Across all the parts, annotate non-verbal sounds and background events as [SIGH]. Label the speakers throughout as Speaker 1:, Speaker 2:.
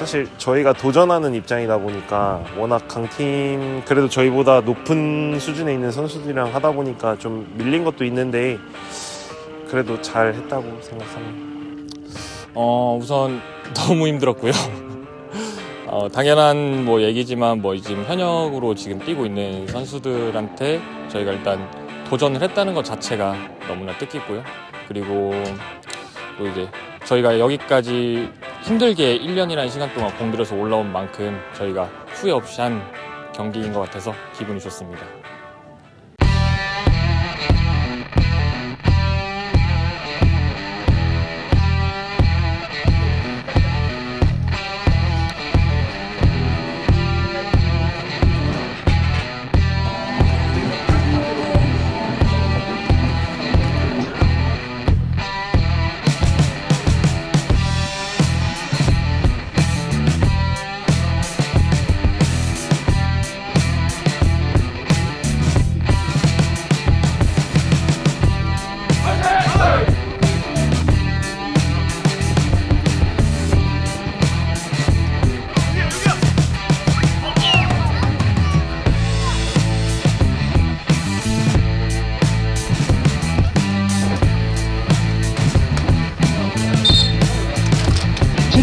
Speaker 1: 사실 저희가 도전하는 입장이다 보니까 워낙 강팀 그래도 저희보다 높은 수준에 있는 선수들이랑 하다 보니까 좀 밀린 것도 있는데 그래도 잘 했다고 생각합니다.
Speaker 2: 어, 우선 [LAUGHS] 너무 힘들었고요. 어, 당연한 뭐 얘기지만 뭐 지금 현역으로 지금 뛰고 있는 선수들한테 저희가 일단 도전을 했다는 것 자체가 너무나 뜻깊고요. 그리고 또 이제 저희가 여기까지 힘들게 1년이라는 시간 동안 공들여서 올라온 만큼 저희가 후회 없이 한 경기인 것 같아서 기분이 좋습니다.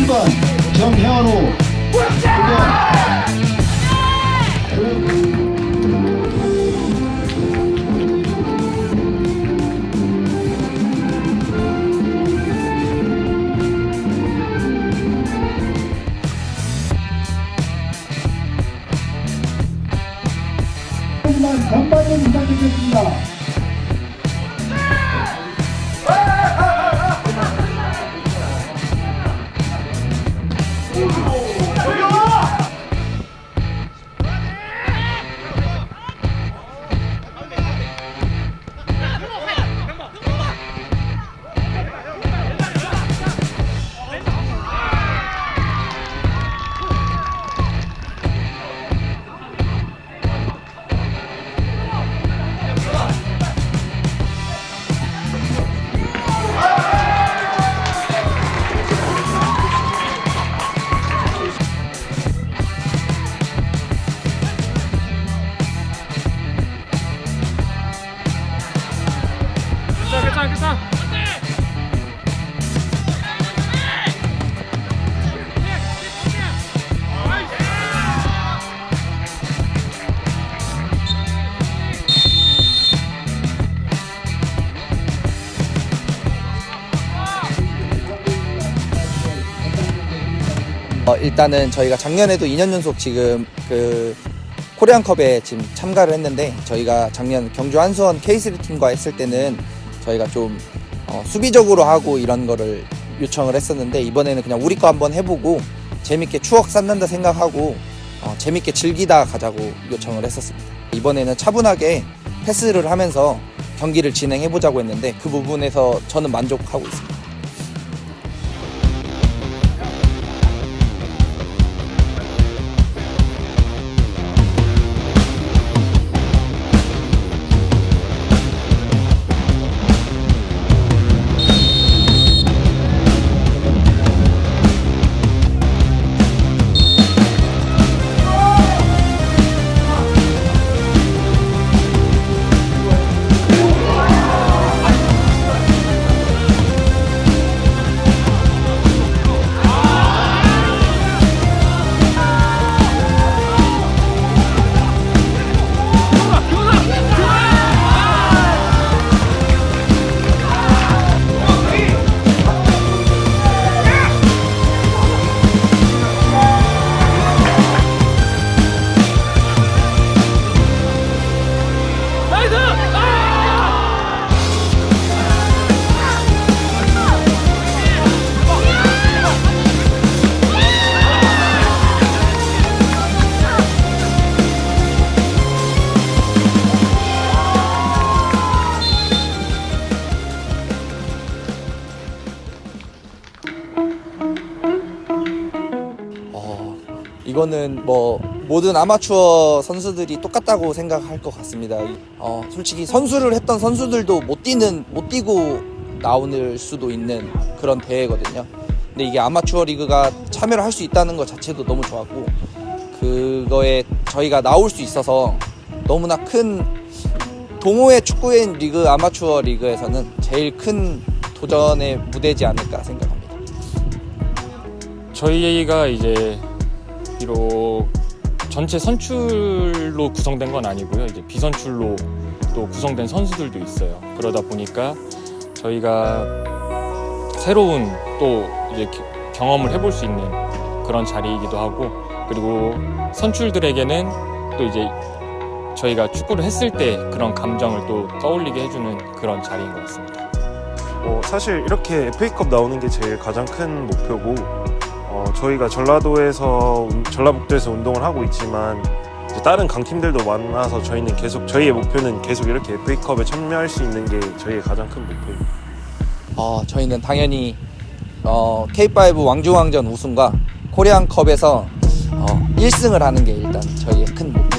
Speaker 3: 칠번 정현우 구경
Speaker 4: 어, 일단은 저희가 작년에도 2년 연속 지금 그 코리안컵에 지금 참가를 했는데 저희가 작년 경주 한수원 K3 팀과 했을 때는 저희가 좀 어, 수비적으로 하고 이런 거를 요청을 했었는데 이번에는 그냥 우리 거 한번 해보고 재밌게 추억 쌓는다 생각하고 어, 재밌게 즐기다 가자고 요청을 했었습니다. 이번에는 차분하게 패스를 하면서 경기를 진행해 보자고 했는데 그 부분에서 저는 만족하고 있습니다. 이거는 뭐 모든 아마추어 선수들이 똑같다고 생각할 것 같습니다. 어, 솔직히 선수를 했던 선수들도 못 뛰는 못 뛰고 나올 수도 있는 그런 대회거든요. 근데 이게 아마추어 리그가 참여를 할 수 있다는 것 자체도 너무 좋았고 그거에 저희가 나올 수 있어서 너무나 큰 동호회 축구인 리그 아마추어 리그에서는 제일 큰 도전의 무대지 않을까 생각합니다.
Speaker 2: 저희가 이제 비록 전체 선출로 구성된 건 아니고요. 이제 비선출로 또 구성된 선수들도 있어요. 그러다 보니까 저희가 새로운 또 이제 기- 경험을 해볼 수 있는 그런 자리이기도 하고 그리고 선출들에게는 또 이제 저희가 축구를 했을 때 그런 감정을 또 떠올리게 해주는 그런 자리인 것 같습니다.
Speaker 1: 어, 사실 이렇게 FA컵 나오는 게 제일 가장 큰 목표고 어, 저희가 전라도에서 운- 전라북도에서 운동을 하고 있지만 다른 강팀들도 만나서 저희는 계속 저희의 목표는 계속 이렇게 FA컵에 참여할 수 있는 게 저희의 가장 큰 목표입니다.
Speaker 4: 어, 저희는 당연히 어, K5 왕중왕전 우승과 코리안컵에서 어, 1승을 하는 게 일단 저희의 큰 목표.